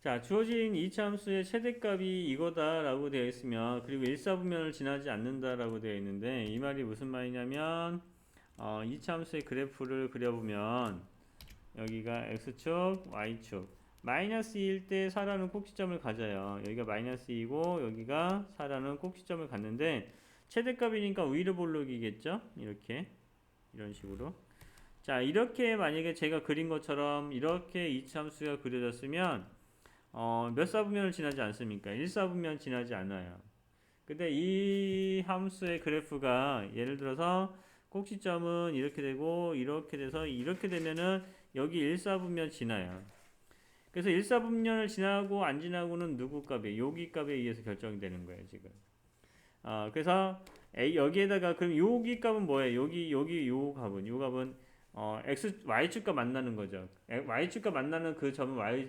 자, 주어진 이차함수의 최대값이 이거다라고 되어 있으면 그리고 일사분면을 지나지 않는다라고 되어 있는데 이 말이 무슨 말이냐면 어, 이차함수의 그래프를 그려보면 여기가 x축, y축 마이너스 2일 때 4라는 꼭지점을 가져요. 여기가 마이너스 2고 여기가 4라는 꼭지점을 갖는데 최대값이니까 위로 볼록이겠죠? 이렇게 이런 식으로 자 이렇게 만약에 제가 그린 것처럼 이렇게 이차함수가 그려졌으면 어, 몇 사분면을 지나지 않습니까? 1사분면 지나지 않아요. 근데 이 함수의 그래프가 예를 들어서 꼭지점은 이렇게 되고 이렇게 돼서 이렇게 되면은 여기 1사분면 지나요. 그래서 1사분면을 지나고 안 지나고는 누구 값에 여기 값에 의해서 결정이 되는 거예요, 지금. 어, 그래서 A, 여기에다가 그럼 여기 값은 뭐예요? 여기 여기 요 값은 요 값은 어, x y축과 만나는 거죠. y축과 만나는 그 점은 y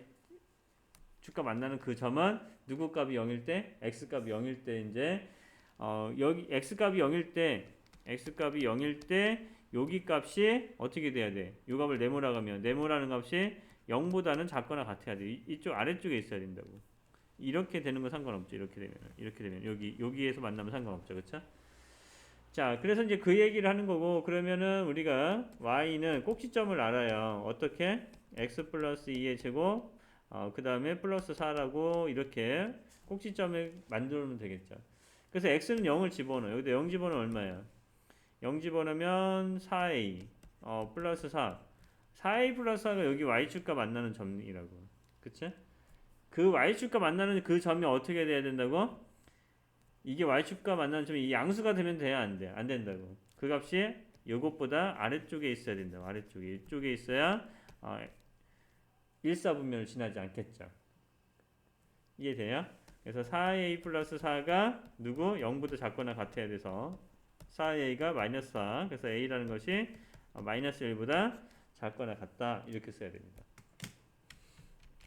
축과 만나는 그 점은 누구 값이 0일 때 x 값이 0일 때 이제 어 여기 x 값이 0일 때 x 값이 0일 때 여기 값이 어떻게 돼야 돼? 요 값을 네모라 가면 네모라는 값이 0보다는 작거나 같아야 돼. 이- 이쪽 아래쪽에 있어야 된다고. 이렇게 되는 건 상관없죠. 이렇게 되면 이렇게 되면 여기 여기에서 만나면 상관없죠. 그렇죠? 자, 그래서 이제 그 얘기를 하는 거고 그러면은 우리가 y는 꼭지점을 알아요. 어떻게? x 플러스 2의 제곱 어, 그 다음에 플러스 4라고 이렇게 꼭지점을 만들면 되겠죠. 그래서 x는 0을 집어넣어요. 여기다 0 집어넣으면 얼마야? 0 집어넣으면 4a 어, 플러스 4 4a 플러스 4가 여기 y축과 만나는 점이라고. 그치? 그 y축과 만나는 그 점이 어떻게 돼야 된다고? 이게 y축과 만나는 점이 이 양수가 되면 돼야 안 돼. 안 된다고. 그 값이 요것보다 아래쪽에 있어야 된다고. 아래쪽에. 이쪽에 있어야 어, 1사분면을 지나지 않겠죠. 이해돼요? 그래서 4a 플러스 4가 누구? 0보다 작거나 같아야 돼서 4a가 마이너스 4 그래서 a라는 것이 어, 마이너스 1보다 작거나 같다 이렇게 써야 됩니다.